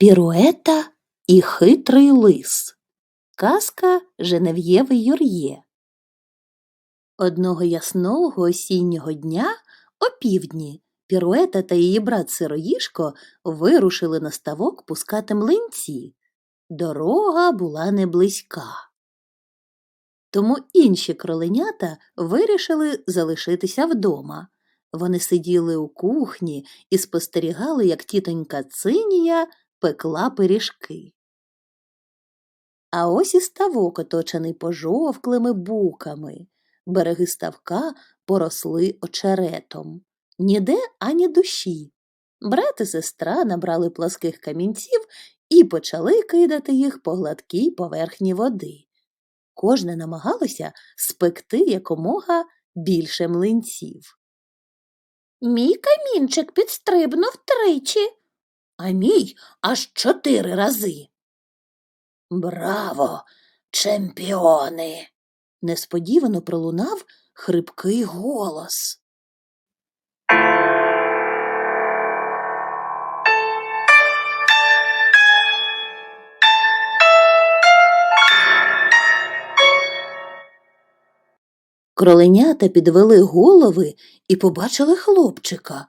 Піруета і хитрий лис. Казка Женев'єви Юр'є. Одного ясного осіннього дня опівдні Піруета та її брат Сироїшко вирушили на ставок пускати млинці. Дорога була не близька. Тому інші кроленята вирішили залишитися вдома. Вони сиділи у кухні і спостерігали, як тітонька Цинія пекла пиріжки. А ось і ставок, оточений пожовклими буками. Береги ставка поросли очеретом. Ніде ані душі. Брат і сестра набрали пласких камінців і почали кидати їх по гладкій поверхні води. Кожне намагалося спекти якомога більше млинців. Мій камінчик підстрибнув тричі, а мій аж чотири рази. Браво, чемпіони! несподівано пролунав хрипкий голос. Кроленята підвели голови і побачили хлопчика.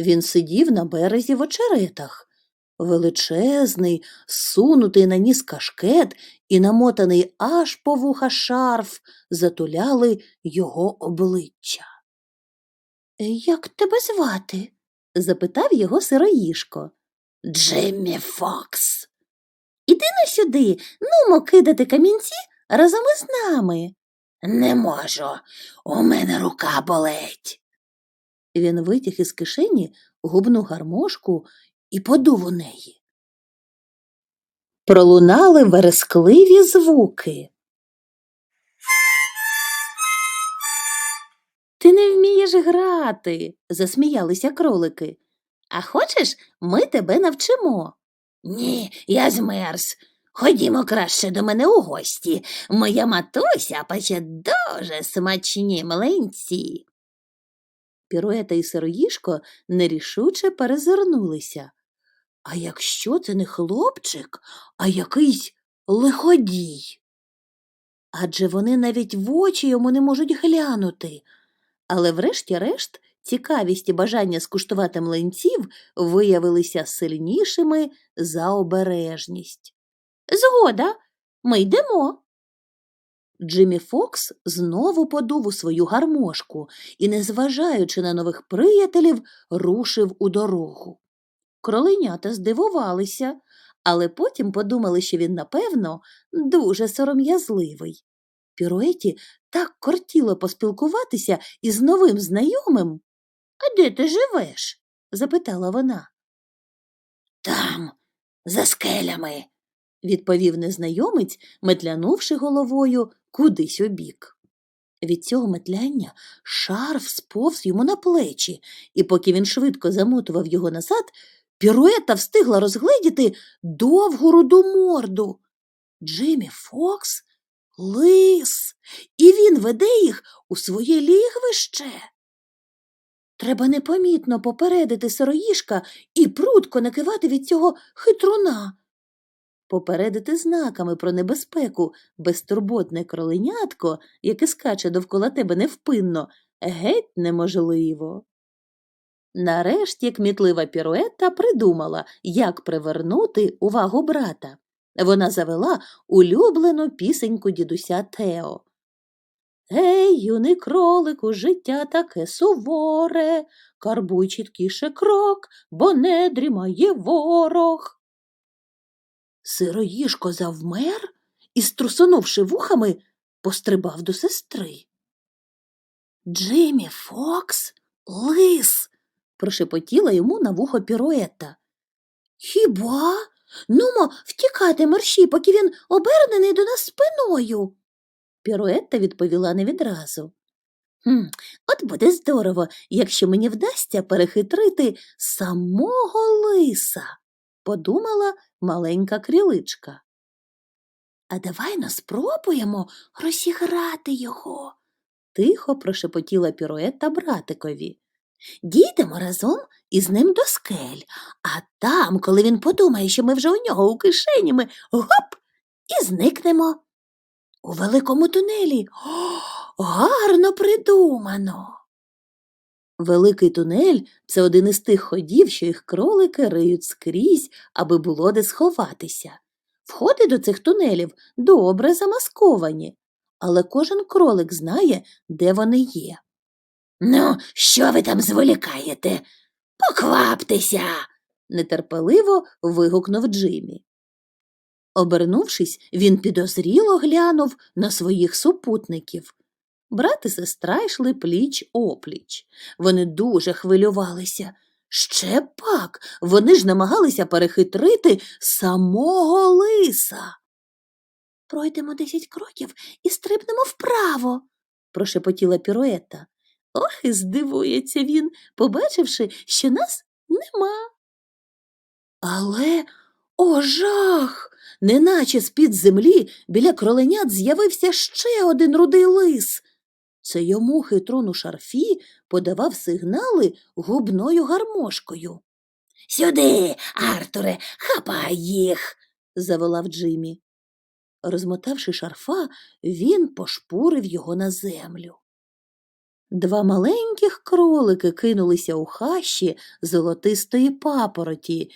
Він сидів на березі в очеретах. Величезний, сунутий на ніс кашкет і намотаний аж по вуха шарф затуляли його обличчя. Як тебе звати? запитав його сироїшко. Джиммі Фокс. Іди на сюди, нумо кидати камінці разом із нами. Не можу, у мене рука болить. Він витяг із кишені губну гармошку і подув у неї. Пролунали верескливі звуки. Ти не вмієш грати, засміялися кролики. А хочеш, ми тебе навчимо? Ні, я змерз. Ходімо краще до мене у гості. Моя матуся пече дуже смачні млинці. Піруета і сироїшко нерішуче перезирнулися. А якщо це не хлопчик, а якийсь лиходій? Адже вони навіть в очі йому не можуть глянути. Але врешті-решт цікавість і бажання скуштувати млинців виявилися сильнішими за обережність. Згода, ми йдемо. Джиммі Фокс знову подув у свою гармошку і, незважаючи на нових приятелів, рушив у дорогу. Кроленята здивувалися, але потім подумали, що він, напевно, дуже сором'язливий. Піруеті так кортіло поспілкуватися із новим знайомим. А де ти живеш? запитала вона. Там, за скелями, відповів незнайомець, метлянувши головою кудись убік. Від цього метляння шарф сповз йому на плечі, і поки він швидко замотував його назад, піруета встигла розгледіти довгу руду морду. Джиммі Фокс лис, і він веде їх у своє лігвище. Треба непомітно попередити сироїшка і прудко накивати від цього хитруна попередити знаками про небезпеку безтурботне кроленятко, яке скаче довкола тебе невпинно, геть неможливо. Нарешті кмітлива піруета придумала, як привернути увагу брата. Вона завела улюблену пісеньку дідуся Тео. Гей, юний кролику, життя таке суворе, карбуй чіткіше крок, бо не дрімає ворог. Сироїшко завмер і, струсонувши вухами, пострибав до сестри. Джиммі Фокс лис, прошепотіла йому на вухо піруета. Хіба? Нумо втікати мерщі, поки він обернений до нас спиною. Піруетта відповіла не відразу. «Хм, От буде здорово, якщо мені вдасться перехитрити самого лиса подумала маленька кріличка. А давай но спробуємо розіграти його, тихо прошепотіла піруета братикові. Дійдемо разом із ним до скель, а там, коли він подумає, що ми вже у нього у кишені, ми гоп і зникнемо. У великому тунелі. О, гарно придумано. Великий тунель це один із тих ходів, що їх кролики риють скрізь, аби було де сховатися. Входи до цих тунелів добре замасковані, але кожен кролик знає, де вони є. Ну, що ви там зволікаєте? Покваптеся. нетерпеливо вигукнув Джиммі. Обернувшись, він підозріло глянув на своїх супутників. Брат і сестра йшли пліч опліч. Вони дуже хвилювалися. Ще пак, вони ж намагалися перехитрити самого лиса. Пройдемо десять кроків і стрибнемо вправо, прошепотіла піруета. Ох, і здивується він, побачивши, що нас нема. Але, о, жах! Неначе з-під землі біля кроленят з'явився ще один рудий лис. Це йому хитрон у шарфі подавав сигнали губною гармошкою. Сюди, Артуре, хапай їх, заволав Джиммі. Розмотавши шарфа, він пошпурив його на землю. Два маленьких кролики кинулися у хащі золотистої папороті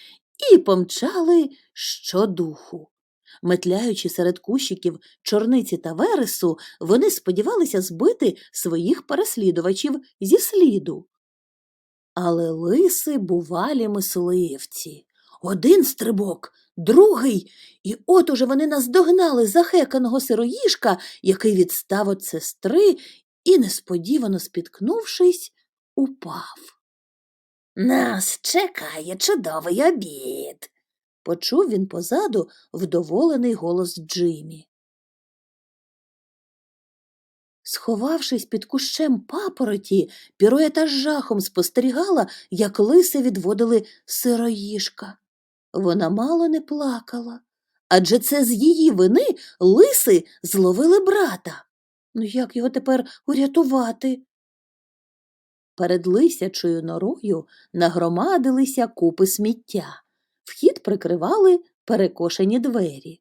і помчали щодуху. Метляючи серед кущиків чорниці та вересу, вони сподівалися збити своїх переслідувачів зі сліду. Але лиси бувалі мисливці. Один стрибок, другий, і от уже вони наздогнали захеканого сироїшка, який відстав від сестри і, несподівано спіткнувшись, упав. Нас чекає чудовий обід, почув він позаду вдоволений голос Джиммі. Сховавшись під кущем папороті, піруета з жахом спостерігала, як лиси відводили сироїшка. Вона мало не плакала, адже це з її вини лиси зловили брата. Ну як його тепер урятувати? Перед лисячою норою нагромадилися купи сміття. Вхід прикривали перекошені двері.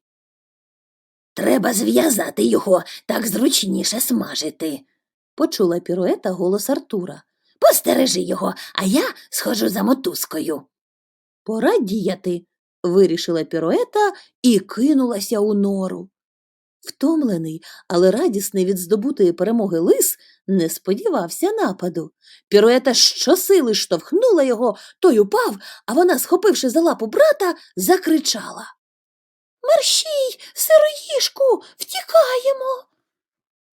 Треба зв'язати його, так зручніше смажити, почула піруета голос Артура. Постережи його, а я схожу за мотузкою. Пора діяти, вирішила піруета і кинулася у нору. Втомлений, але радісний від здобутої перемоги лис не сподівався нападу. Піруета щосили штовхнула його, той упав, а вона, схопивши за лапу брата, закричала. Мерщій, сироїшку, втікаємо.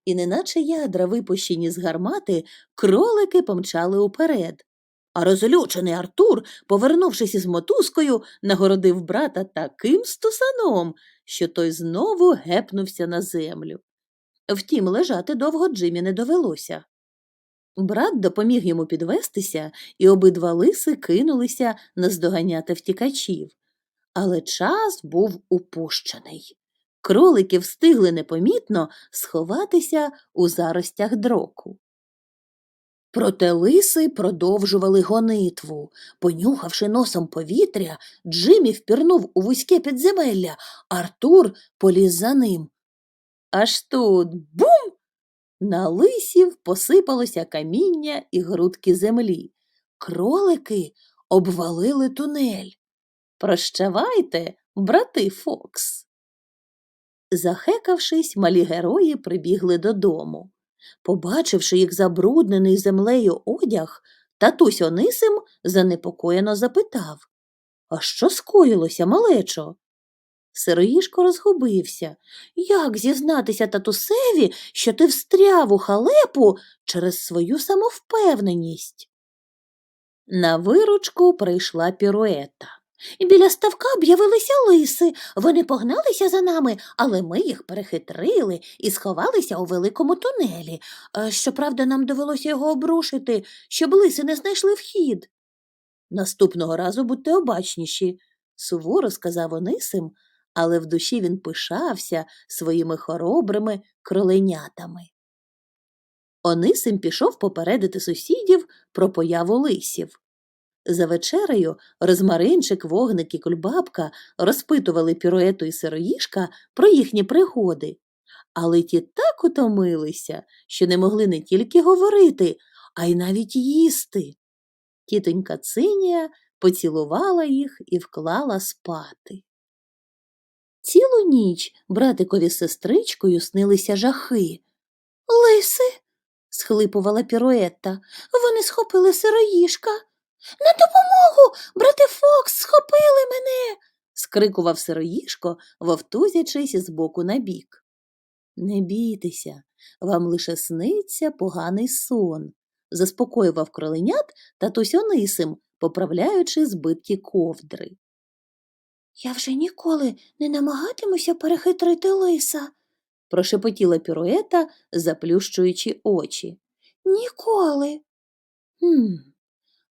І неначе ядра, випущені з гармати, кролики помчали уперед. А розлючений Артур, повернувшись із мотузкою, нагородив брата таким стусаном, що той знову гепнувся на землю. Втім, лежати довго Джимі не довелося. Брат допоміг йому підвестися, і обидва лиси кинулися наздоганяти втікачів. Але час був упущений. Кролики встигли непомітно сховатися у заростях дроку. Проте лиси продовжували гонитву. Понюхавши носом повітря, Джиммі впірнув у вузьке підземелля, Артур поліз за ним. Аж тут бум! На лисів посипалося каміння і грудки землі. Кролики обвалили тунель. Прощавайте, брати Фокс. Захекавшись, малі герої прибігли додому. Побачивши їх забруднений землею одяг, татусь Онисим занепокоєно запитав А що скоїлося, малечо? Сироїшко розгубився. Як зізнатися татусеві, що ти встряв у халепу через свою самовпевненість? На виручку прийшла піруета. Біля ставка об'явилися лиси. Вони погналися за нами, але ми їх перехитрили і сховалися у великому тунелі. Е, Щоправда, нам довелося його обрушити, щоб лиси не знайшли вхід. Наступного разу будьте обачніші, суворо сказав Онисим, але в душі він пишався своїми хоробрими кроленятами. Онисим пішов попередити сусідів про появу лисів. За вечерею розмаринчик, вогник і кульбабка розпитували піруету і сироїшка про їхні пригоди. Але ті так утомилися, що не могли не тільки говорити, а й навіть їсти. Тітонька Цинія поцілувала їх і вклала спати. Цілу ніч братикові з сестричкою снилися жахи. Лиси, схлипувала піруетта, вони схопили сироїшка. На допомогу, брате Фокс, схопили мене. скрикував сироїшко, вовтузячись з боку на бік. Не бійтеся, вам лише сниться поганий сон, заспокоював кроленят татусь Онисим, поправляючи збитки ковдри. Я вже ніколи не намагатимуся перехитрити лиса, прошепотіла піруета, заплющуючи очі. Ніколи. Хм.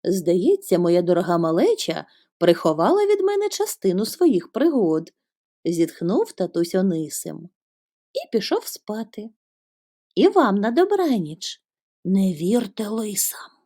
Здається, моя дорога малеча приховала від мене частину своїх пригод, зітхнув татусь Онисим і пішов спати. І вам на добраніч. Не вірте лисам.